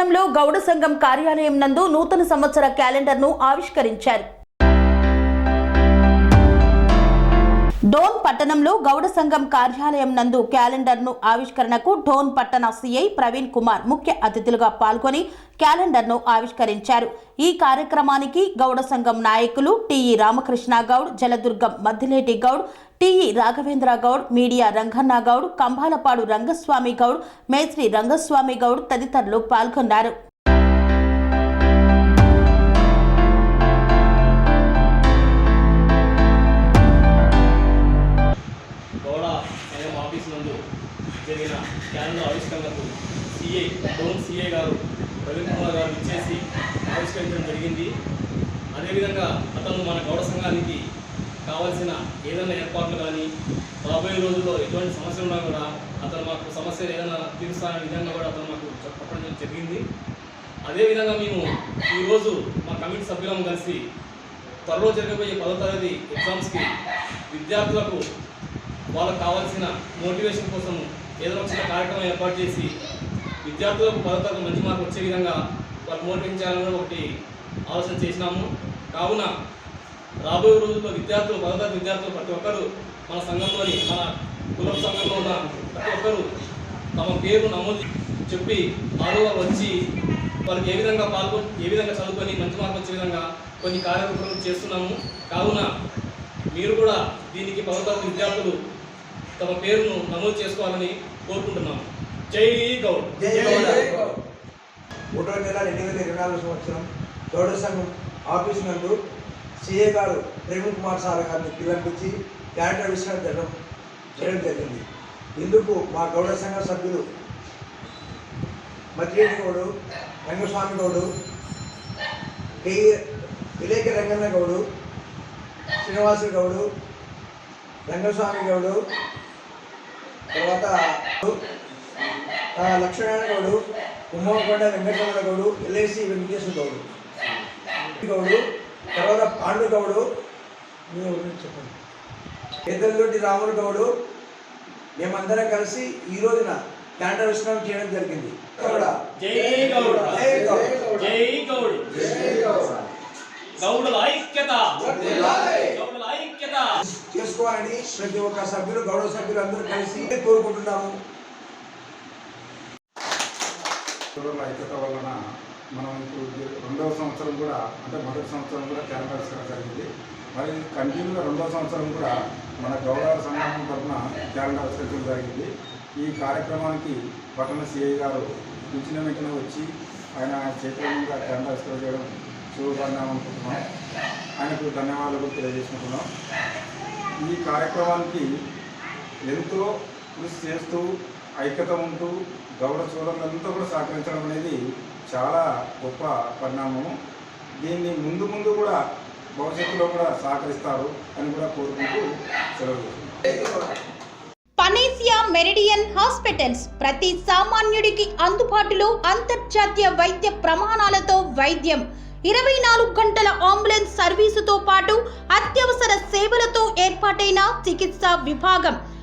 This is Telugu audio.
పట్టణంలో గౌడ సంఘం కార్యాలయం నందు నూతన సంవత్సర క్యాలెండర్ను ఆవిష్కరించారు. డోన్ పట్టణంలో గౌడ సంఘం కార్యాలయం నందు క్యాలెండర్ను ఆవిష్కరణకు డోన్ పట్టణ సిఐ ప్రవీణ్ కుమార్ ముఖ్య అతిథులుగా పాల్గొని క్యాలెండర్ను ఆవిష్కరించారు. ఈ కార్యక్రమానికి గౌడ సంఘం నాయకులు TE Ramakrishna Goud Jaladurgam Maddileti Goud TE Raghavendra Goud media Ranganna Goud Kambhalapadu Rangaswamy Goud మేస్త్రి రంగస్వామి గౌడ్ తదితరులు పాల్గొన్నారు. గారు ప్రవీణ్ కుమార్ గారు ఇచ్చేసి ఆవిష్కరించడం జరిగింది. అదేవిధంగా అతను మన గౌడ సంఘానికి కావాల్సిన ఏదైనా ఏర్పాట్లు కానీ రాబోయే రోజుల్లో ఎటువంటి సమస్యలు ఉన్నా కూడా అతను మాకు సమస్యలు ఏదైనా తీరుస్తారనే విధంగా కూడా అతను మాకు చెప్పడం జరిగింది. అదేవిధంగా మేము ఈరోజు మా కమిటీ సభ్యులం కలిసి త్వరలో జరగబోయే పదో తరగతి ఎగ్జామ్స్కి విద్యార్థులకు వాళ్ళకు కావాల్సిన మోటివేషన్ కోసం ఏదైనా చిన్న కార్యక్రమం ఏర్పాటు చేసి విద్యార్థులకు పదో మంచి మార్పు వచ్చే విధంగా వాళ్ళు మోటివేట్ చేయాలని ఒకటి ఆలోచన చేసినాము. కావున రాబోయే రోజుల్లో విద్యార్థులు పదో విద్యార్థులు ప్రతి ఒక్కరు మన సంఘంలోని మన కుల సంఘంలో ఉన్న ప్రతి ఒక్కరు తమ పేరు నమోదు చెప్పి ఆరుగా వచ్చి వాళ్ళకి ఏ విధంగా పాల్గొని ఏ విధంగా చదువుకొని మంచి మార్పు వచ్చే విధంగా కొన్ని కార్యక్రమాలు చేస్తున్నాము. కావున మీరు కూడా దీనికి పదో తరగతి విద్యార్థులు తమ పేరును నమోదు చేసుకోవాలని కోరుకుంటున్నాము. జై గౌడ్ జై గౌడ. ఒకటో నెల రెండు వేల ఇరవై నాలుగు సంవత్సరం గౌడ సంఘం ఆఫీస్ నందు సిఏ గారు ప్రేమ్ కుమార్ సార్ గారిని పిలిపించి క్యాలెండర్ విషయం జరగడం చేయడం జరిగింది. ఇందుకు మా గౌడ సంఘ సభ్యులు మద్రేటి గౌడు రంగస్వామి గౌడు విలేక రంగన్న గౌడు శ్రీనివాసు గౌడు రంగస్వామి గౌడు తర్వాత లక్ష్మీనారాయణ గౌడు ఉమ్మకొండ వెంకటరమణ గౌడు ఎల్ఐసి వెంకటేశ్వర గౌడు. గౌడు తర్వాత పాండు గౌడు మీ చెప్పండి. పెద్దలతోటి రాముడు గౌడు మేమందరం కలిసి ఈ రోజున క్యాంటర్ విశ్రామం చేయడం జరిగింది. గౌడ. జై గౌడ్. జై గౌడ్. జై గౌడ్. గౌడుల ఐక్యత. గౌడుల ఐక్యత. చేసుకోవాలని ప్రతి ఒక్క సభ్యులు గౌరవ సభ్యులు అందరూ కలిసి కోరుకుంటున్నాము. కుటుంబ ఐక్యత వలన మనం ఇప్పుడు రెండవ సంవత్సరం కూడా అంటే మొదటి సంవత్సరం కూడా క్యాలెండర్ జరిగింది. మరి కంటిన్యూగా రెండవ సంవత్సరం కూడా మన గౌరవ సంఘం తరఫున క్యాలెండర్ ఆవిష్కరించడం జరిగింది. ఈ కార్యక్రమానికి పట్టణ సిఐ గారు పిలిచిన వెంటనే వచ్చి ఆయన చైతన్యంగా క్యాలెండర్ చేయడం చూడబడినాం అనుకుంటున్నాం. ఆయనకు ధన్యవాదాలు తెలియజేసుకుంటున్నాం. ఈ కార్యక్రమానికి ఎంతో కృషి చేస్తూ ఐక్యత ఉంటూ గౌడ సోదరులంతా కూడా సహకరించడం అనేది చాలా గొప్ప పరిణామము. దీన్ని ముందు ముందు కూడా భవిష్యత్తులో కూడా సహకరిస్తారు అని కూడా కోరుకుంటూ సెలవు పనేసియా మెరిడియన్ హాస్పిటల్స్ ప్రతి సామాన్యుడికి అందుబాటులో అంతర్జాతీయ వైద్య ప్రమాణాలతో వైద్యం. ఇరవై నాలుగు గంటల అంబులెన్స్ సర్వీసుతో పాటు అత్యవసర సేవలతో ఏర్పాటైన చికిత్సా విభాగం.